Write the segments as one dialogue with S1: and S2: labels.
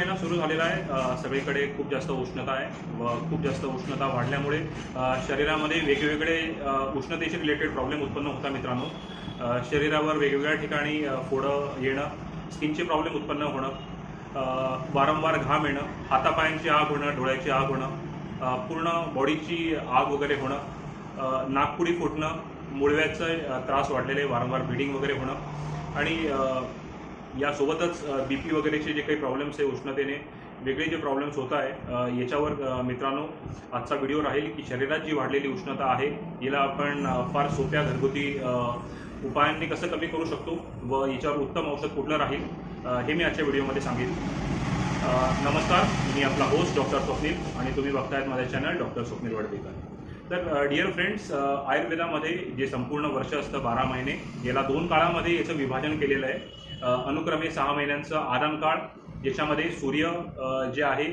S1: महिना सुरू झालेला आहे. सगळीकडे खूप जास्त उष्णता आहे व खूप जास्त उष्णता वाढल्यामुळे शरीरामध्ये वेगवेगळे उष्णतेचे उष्णतेशी रिलेटेड प्रॉब्लेम उत्पन्न होता मित्रांनो. शरीरावर वेगवेगळ्या ठिकाणी फोडं येणं स्किनचे प्रॉब्लेम उत्पन्न होणं वारंवार घाम येणं हातापायांची आग होणं डोळ्याची आग होणं पूर्ण बॉडीची आग वगैरे होणं नागपुडी फुटणं मुळव्याचा त्रास वाढलेले वारंवार ब्लिडिंग वगैरे होणं आणि यासोबतच बी पी वगैरेचे जे काही प्रॉब्लेम्स आहे उष्णतेने वेगळे जे प्रॉब्लेम्स होत आहे याच्यावर मित्रांनो आजचा व्हिडिओ राहील की शरीरात जी वाढलेली उष्णता आहे याला आपण फार सोप्या घरगुती उपायांनी कसं कमी करू शकतो व याच्यावर उत्तम औषध कुठलं राहील हे मी आजच्या व्हिडिओमध्ये सांगेन. नमस्कार मी आपला होस्ट डॉक्टर स्वप्नील आणि तुम्ही बघतायत माझ्या चॅनल डॉक्टर स्वप्नील वडदेकर तर डिअर फ्रेंड्स आयुर्वेदामध्ये जे संपूर्ण वर्ष असतं बारा महिने याला दोन काळामध्ये याचं विभाजन केलेलं आहे. अनुक्रमे सहा महिन्यांचं आराम काळ ज्याच्यामध्ये सूर्य जे आहे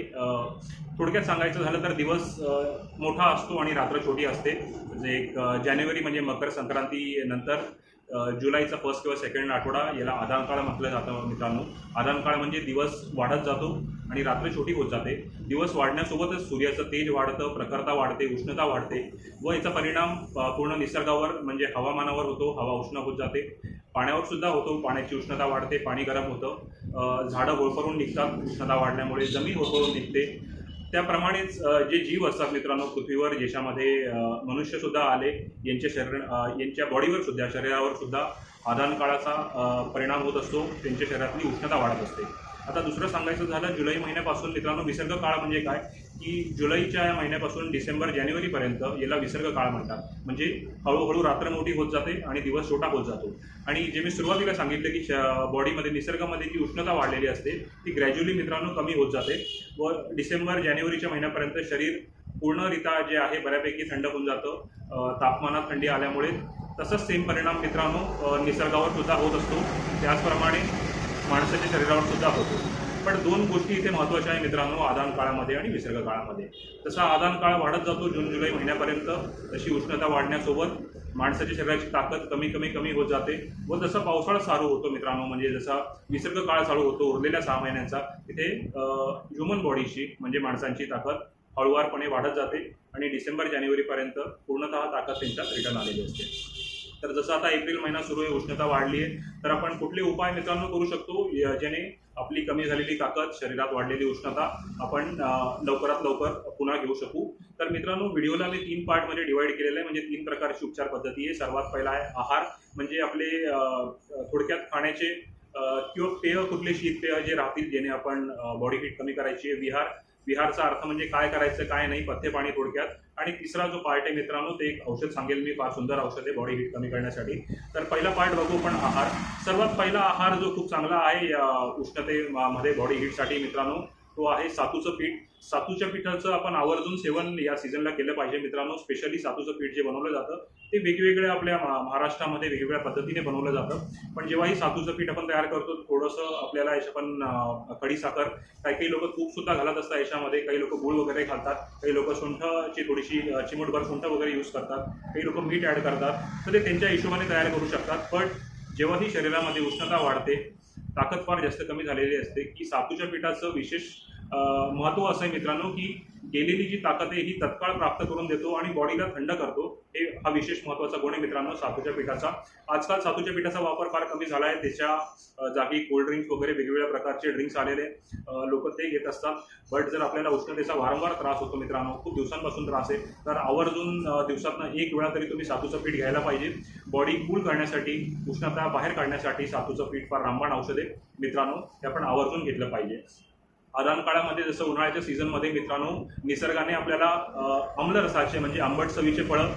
S1: थोडक्यात सांगायचं झालं तर दिवस मोठा असतो आणि रात्र छोटी असते. जे एक जानेवारी म्हणजे मकर संक्रांती नंतर जुलैचा फर्स्ट किंवा सेकंड आठवडा याला आदान काळ म्हटलं जातं मित्रांनो. आदान काळ म्हणजे दिवस वाढत जातो आणि रात्र छोटी होत जाते. दिवस वाढण्यासोबतच सूर्याचं तेज वाढतं प्रखरता वाढते उष्णता वाढते व याचा परिणाम पूर्ण निसर्गावर म्हणजे हवामानावर होतो हवा उष्ण होत जाते. पाण्यावर सुद्धा होतो पाण्याची उष्णता वाढते पाणी गरम होतं. झाडं होळकरून निघतात उष्णता वाढल्यामुळे जमीन होळकरून निघते. त्याप्रमाणेच जे जीव असतात मित्रांनो पृथ्वीवर ज्याच्यामध्ये मनुष्य मनुष्यसुद्धा आले यांच्या शरीर यांच्या बॉडीवर सुद्धा शरीरावर सुद्धा आदान काळाचा परिणाम होत असतो त्यांच्या शरीरातली उष्णता वाढत असते. आता दुसरं सांगायचं झालं जुलै महिन्यापासून मित्रांनो विसर्ग काळ म्हणजे काय? की जुलैच्या या महिन्यापासून डिसेंबर जानेवारीपर्यंत याला विसर्ग काळ म्हणतात. म्हणजे हळूहळू रात्र मोठी होत जाते आणि दिवस छोटा होत जातो. आणि जे मी सुरुवातीला सांगितलं की श- बॉडीमध्ये निसर्गामध्ये जी उष्णता वाढलेली असते ती ग्रॅज्युअली मित्रांनो कमी होत जाते. व डिसेंबर जानेवारीच्या महिन्यापर्यंत शरीर पूर्णरित्या जे आहे बऱ्यापैकी थंड होऊन जातं. तापमानात थंडी आल्यामुळे. तसंच सेम परिणाम मित्रांनो निसर्गावर सुद्धा होत असतो. त्याचप्रमाणे माणसाच्या शरीरावर सुद्धा होतो. पण दोन गोष्टी इथे महत्त्वाच्या आहे मित्रांनो आदान काळामध्ये आणि विसर्ग काळामध्ये. तसा आदान काळ वाढत जातो जून जुलै महिन्यापर्यंत तशी उष्णता वाढण्यासोबत माणसाची शरीराची ताकद कमी कमी कमी होत जाते व जसा पावसाळा चालू होतो मित्रांनो म्हणजे जसा विसर्ग काळ चालू होतो उरलेल्या सहा महिन्यांचा तिथे ह्युमन बॉडीची म्हणजे माणसांची ताकद हळुवारपणे वाढत जाते आणि डिसेंबर जानेवारीपर्यंत पूर्णतः ताकद त्यांच्यात रिटर्न आलेली असते. तर जसं आता एप्रिल महिना सुरू आहे उष्णता वाढली आहे तर आपण कुठले उपाय मित्रांनो करू शकतो? ज्याने आपली कमी झालेली ताकद शरीरात वाढलेली उष्णता आपण लवकरात लवकर पुन्हा घेऊ शकू. तर मित्रांनो व्हिडिओला मी तीन पार्टमध्ये डिवाईड केलेलं आहे. म्हणजे तीन प्रकारची उपचार पद्धती आहे. सर्वात पहिला आहे आहार म्हणजे आपले थोडक्यात खाण्याचे किंवा पेय कुठले शीतपेय जे राहतील ज्याने आपण बॉडी हीट कमी करायची आहे. विहार विहारचा अर्थ म्हणजे काय करायचं काय नाही पथ्य पाणी थोडक्यात. आणि तिसरा जो पार्ट आहे मित्रांनो ते एक औषध सांगेल मी फार सुंदर औषध आहे बॉडी हीट कमी करण्यासाठी. तर पहिला पार्ट बघू पण आहार. सर्वात पहिला आहार जो खूप चांगला आहे या उष्णतेमध्ये बॉडी हीटसाठी मित्रांनो तो आहे सातूचं पीठ. सातूच्या पिठाचं आपण आवर्जून सेवन या सीझनला केलं पाहिजे मित्रांनो स्पेशली सातूचं पीठ जे बनवलं जातं ते वेगवेगळ्या आपल्या महाराष्ट्रामध्ये वेगवेगळ्या पद्धतीने बनवलं जातं. पण जेव्हा ही सातूचं पीठ आपण तयार करतो थोडंसं आपल्याला याच्या पण खडी साखर काही काही लोक तूप सुद्धा घालत असतात याच्यामध्ये. काही लोक गुळ वगैरे घालतात. काही लोक सुंठची थोडीशी अं, चिमूटभर सुंठ वगैरे यूज करतात. काही लोक मीठ ॲड करतात. तर ते त्यांच्या हिशोबाने तयार करू शकतात. पण जेव्हा ही शरीरामध्ये उष्णता वाढते ताकद फार जास्त कमी झालेली असते की सातूच्या पिठाचं विशेष महत्त्व असं आहे मित्रांनो की गेलेली जी ताकद आहे ही तत्काळ प्राप्त करून देतो आणि बॉडीला थंड करतो. हे हा विशेष महत्त्वाचा गुण आहे मित्रांनो सातूच्या पिठाचा. आजकाल सातूच्या पिठाचा वापर फार कमी झाला आहे. त्याच्या जागी कोल्ड ड्रिंक्स वगैरे वेगवेगळ्या प्रकारचे ड्रिंक्स आलेले लोक ते घेत असतात. बट जर आपल्याला उष्णतेचा वारंवार त्रास होतो मित्रांनो खूप दिवसांपासून त्रास आहे तर आवर्जून दिवसातनं एक वेळा तरी तुम्ही सातूचं पीठ घ्यायला पाहिजे. बॉडी कूल करण्यासाठी उष्णता बाहेर काढण्यासाठी सातूचं पीठ फार रामबाण औषध आहे मित्रांनो ते आपण आवर्जून घेतलं पाहिजे. आदान काळामध्ये जसं उन्हाळ्याच्या सीझनमध्ये मित्रांनो निसर्गाने आपल्याला आम्लरसाचे म्हणजे आंबट चवीचे फळं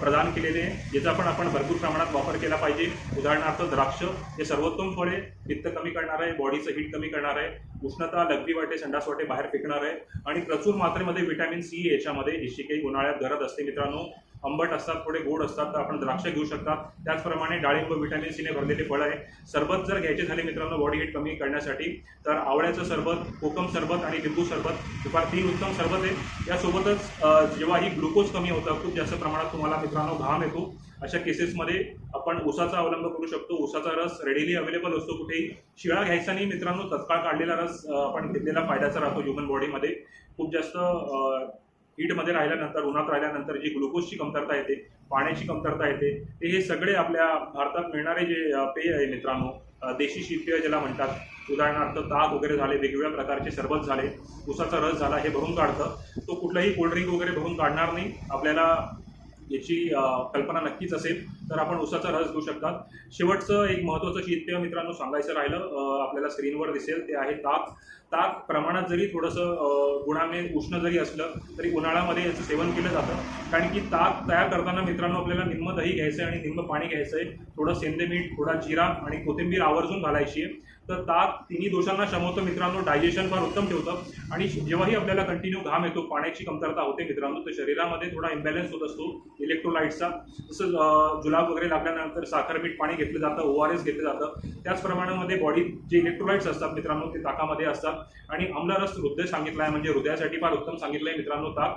S1: प्रदान केलेले आहे ज्याचा पण आपण भरपूर प्रमाणात वापर केला पाहिजे. उदाहरणार्थ द्राक्ष हे सर्वोत्तम फळ आहे. पित्त कमी करणार आहे बॉडीचं हीट कमी करणार आहे. उष्णता लघवी वाटे संडास वाटे बाहेर फेकणार आहे. आणि प्रचूर मात्रेमध्ये विटॅमिन सी याच्यामध्ये हिची काही उन्हाळ्यात गरज असते मित्रांनो. आंबट असतात थोडे गोड असतात तर आपण द्राक्ष घेऊ शकतात त्याचप्रमाणे डाळिंब व्हिटॅमिन सीने भरलेले फळ आहे. सरबत जर घ्यायचे झाले मित्रांनो बॉडी हीट कमी करण्यासाठी तर आवळ्याचं सरबत कोकम सरबत आणि लिंबू सरबत दुपार तीन उत्तम सरबत आहे. यासोबतच जेव्हा ही ग्लुकोज कमी होतं खूप जास्त प्रमाणात तुम्हाला मित्रांनो घाम येतो. अशा केसेसमध्ये आपण उसाचा अवलंब करू शकतो. उसाचा रस रेडीली अवेलेबल असतो कुठेही. शिळा घ्यायचा नाही मित्रांनो तत्काळ काढलेला रस आपण घेतलेला फायद्याचा राहतो ह्युमन बॉडीमध्ये खूप जास्त हीटमध्ये राहिल्यानंतर उन्हात राहिल्यानंतर जी ग्लुकोजची कमतरता येते पाण्याची कमतरता येते ते हे सगळे आपल्या भारतात मिळणारे जे पेय आहे मित्रांनो देशी शीतपेय ज्याला म्हणतात. उदाहरणार्थ ताक वगैरे झाले वेगवेगळ्या प्रकारचे सरबत झाले उसाचा रस झाला हे भरून काढतं. तो कुठलाही कोल्ड्रिंक वगैरे भरून काढणार नाही. आपल्याला याची कल्पना नक्कीच असेल. तर आपण उसाचा रस घेऊ शकतात. शेवटचं एक महत्त्वाचं शीतपेय मित्रांनो सांगायचं राहिलं आपल्याला स्क्रीनवर दिसेल ते आहे ताक. ताक प्रमाणात जरी थोडंसं गुणाने उष्ण जरी असलं तरी उन्हाळ्यामध्ये याचं सेवन केलं जातं. कारण की ताक तयार करताना मित्रांनो आपल्याला निम्म दही घ्यायचं आहे आणि निम्म पाणी घ्यायचं आहे थोडं सेंदे मीठ थोडा जिरा आणि कोथिंबीर आवर्जून घालायची आहे. तर ताक तिन्ही दोषांना शमवतं मित्रांनो डायजेशन फार उत्तम ठेवतं. आणि जेव्हाही आपल्याला कंटिन्यू घाम येतो पाण्याची कमतरता होते मित्रांनो तर शरीरामध्ये थोडा इम्बॅलन्स होत असतो इलेक्ट्रोलाइट्सचा जसं जुला जुलाब वगैरे लागल्यानंतर साखर मीठ पाणी घेतलं जातं ओ आर एस घेतलं जातं. त्याच प्रमाणामध्ये बॉडी जे इलेक्ट्रोलाइट्स असतात मित्रांनो ते ताकामध्ये असतात. आणि आम्लरस हृदय सांगितलं आहे म्हणजे हृदयासाठी फार उत्तम सांगितलं आहे मित्रांनो ताक.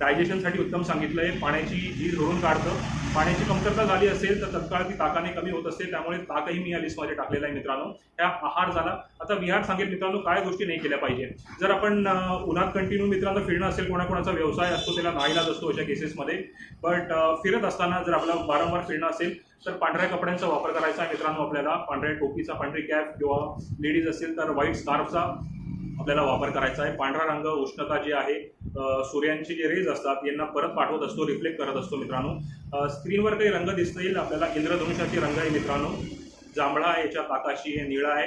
S1: डायजेशनसाठी उत्तम सांगितलं आहे पाण्याची झीज धरून काढतं. पाण्याची कमतरता झाली असेल तर तत्काळ ती ताकाने कमी होत असते. त्यामुळे ताकही मी या लिस्टमध्ये टाकलेला आहे मित्रांनो. ह्या आहार झाला. आता विहार सांगेल मित्रांनो काय गोष्टी नाही केल्या पाहिजे. जर आपण उन्हात कंटिन्यू मित्रांनो फिरणं असेल कोणाकोणाचा व्यवसाय असतो त्याला नाईलाज असतो अशा केसेसमध्ये बट फिरत असताना जर आपला वारंवार फिरणं असेल तर पांढऱ्या कपड्यांचा वापर करायचा आहे मित्रांनो आपल्याला. पांढऱ्या टोपीचा पांढरी कॅप किंवा लेडीज असेल तर व्हाईट स्कार्फचा आपल्याला वापर करायचा आहे. पांढरा रंग उष्णता जी आहे सूर्यांचे जे रेज असतात यांना परत पाठवत असतो रिफ्लेक्ट करत असतो मित्रांनो. स्क्रीनवर काही रंग दिसता येईल आपल्याला. इंद्रधनुष्याचे रंग आहे मित्रांनो. जांभळा आहे याच्यात आकाशी हे निळा आहे.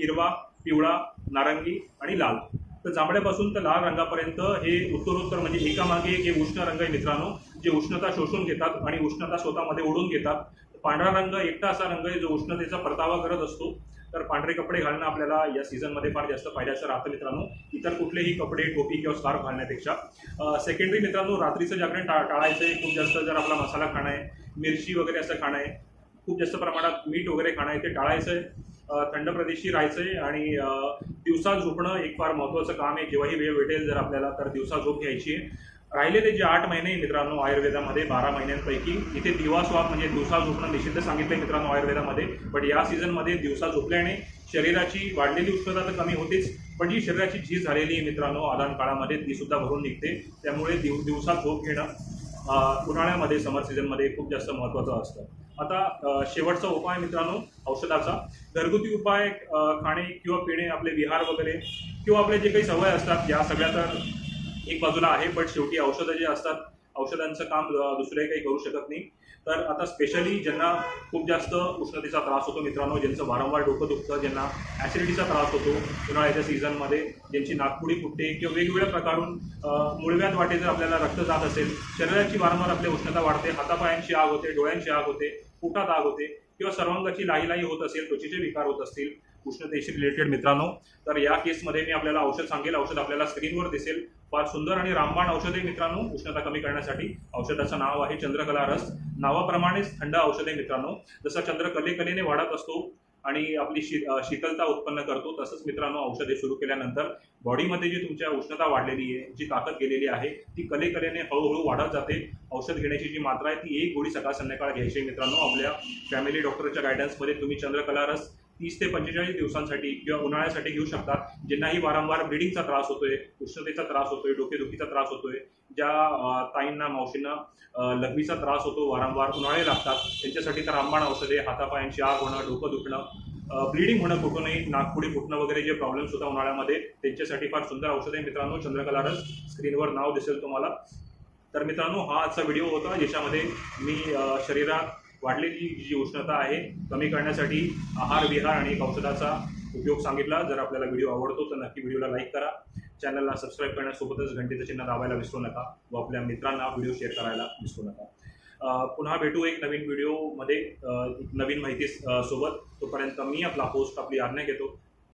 S1: हिरवा पिवळा नारंगी आणि लाल. तर जांभळ्यापासून तर लाल रंगापर्यंत हे उत्तरोत्तर म्हणजे एकामागे एक हे उष्ण रंग आहे मित्रांनो जे उष्णता शोषून घेतात आणि उष्णता स्वतःमध्ये ओढून घेतात. पांढरा रंग एकटा असा रंग आहे जो उष्णतेचा परतावा करत असतो. तर पांढरे कपडे घालणं आपल्याला या सीझनमध्ये फार जास्त फायद्याचं राहतं मित्रांनो. इतर कुठलेही कपडे टोपी किंवा स्कार्फ घालण्यापेक्षा. सेकंडरी मित्रांनो रात्रीचं जागरण टा टाळायचं आहे खूप जास्त जर आपला मसाला खाणं आहे मिरची वगैरे असं खाणं आहे खूप जास्त प्रमाणात मीठ वगैरे खाणं आहे ते टाळायचं आहे. थंड प्रदेशी राहायचं आहे आणि दिवसा झोपणं एक फार महत्त्वाचं काम आहे. जेव्हाही वेळ भेटेल जर आपल्याला तर दिवसा झोप घ्यायची आहे. राहिलेले जे आठ महिने मित्रांनो आयुर्वेदामध्ये बारा महिन्यांपैकी. इथे दिवा स्वाप म्हणजे दिवसा झोपणं निषिद्ध सांगितलं आहे मित्रांनो आयुर्वेदामध्ये. पण या सीझनमध्ये दिवसा झोपल्याने शरीराची वाढलेली उष्णता तर कमी होतेच पण जी शरीराची झीज झालेली आहे मित्रांनो आदान काळामध्ये ती सुद्धा भरून निघते. त्यामुळे दिव दिवसा झोप घेणं उन्हाळ्यामध्ये समर सीझनमध्ये खूप जास्त महत्त्वाचं असतं. आता शेवटचा उपाय मित्रांनो औषधाचा. घरगुती उपाय खाणे किंवा पिणे आपले विहार वगैरे किंवा आपले जे काही सवय असतात या सगळ्या तर एक बाजूला आहे पण शेवटी औषधं जे असतात औषधांचं काम दुसरे काही करू शकत नाही. तर आता स्पेशली ज्यांना खूप जास्त उष्णतेचा त्रास होतो मित्रांनो ज्यांचं वारंवार डोकं दुखतं ज्यांना ॲसिडिटीचा त्रास होतो उन्हाळ्याच्या सीझनमध्ये ज्यांची नागपुडी फुटते किंवा वेगवेगळ्या प्रकारून मुळव्यात वाटे जर आपल्याला रक्त जात असेल शरीराची वारंवार आपली उष्णता वाढते हातापायांची आग होते डोळ्यांची आग होते पोटात आग होते किंवा सर्वांगाची लाही लाही होत असेल त्वचेचे विकार होत असतील उष्णतेशी रिलेटेड मित्रांनो तर या केसमध्ये मी आपल्याला औषध सांगेल. औषध आपल्याला स्क्रीनवर दिसेल. फार सुंदर आणि रामबाण औषध आहे मित्रांनो उष्णता कमी करण्यासाठी. औषधाचं नाव आहे चंद्रकला रस. नावाप्रमाणेच थंड औषध आहे मित्रांनो. जसं चंद्र कलेने वाढत असतो आणि आपली शी शीतलता उत्पन्न करतो तसंच मित्रांनो औषधे सुरू केल्यानंतर बॉडीमध्ये जी तुमच्या उष्णता वाढलेली आहे जी ताकद गेलेली आहे ती कलेकलेने हळूहळू वाढत जाते. औषध घेण्याची जी मात्रा आहे ती एक गोळी सकाळ संध्याकाळ घ्यायची मित्रांनो आपल्या फॅमिली डॉक्टरच्या गायडन्समध्ये तुम्ही चंद्रकला रस तीस ते पंचेचाळीस दिवसांसाठी किंवा उन्हाळ्यासाठी घेऊ शकतात ज्यांनाही वारंवार ब्लिडिंगचा त्रास होतोय उष्णतेचा त्रास होतोय डोकेदुखीचा त्रास होतोय ज्या ताईंना मावशींना लघवीचा त्रास होतो वारंवार उन्हाळे लागतात त्यांच्यासाठी तर रामबाण औषधे हातापायांची आग होणं डोकं दुखणं ब्लिडिंग होणं कुठूनही नागपुडी फुटणं वगैरे जे प्रॉब्लेम्स होता उन्हाळ्यामध्ये त्यांच्यासाठी फार सुंदर औषध आहे. मित्रांनो चंद्रकला रस स्क्रीनवर नाव दिसेल तुम्हाला. तर मित्रांनो हा आजचा व्हिडिओ होता ज्याच्यामध्ये मी शरीरात वाढलेली जी उष्णता आहे कमी करण्यासाठी आहार विहार आणि एक औषधाचा उपयोग सांगितला. जर आपल्याला व्हिडिओ आवडतो तर नक्की व्हिडिओला लाईक करा. चॅनलला सबस्क्राईब करण्यासोबतच घंटेचं चिन्ह दाबायला विसरू नका व आपल्या मित्रांना व्हिडिओ शेअर करायला विसरू नका. पुन्हा भेटू एक नवीन व्हिडिओमध्ये. नवीन माहिती सोबत. तोपर्यंत मी आपला होस्ट आपली आज्ञा घेतो.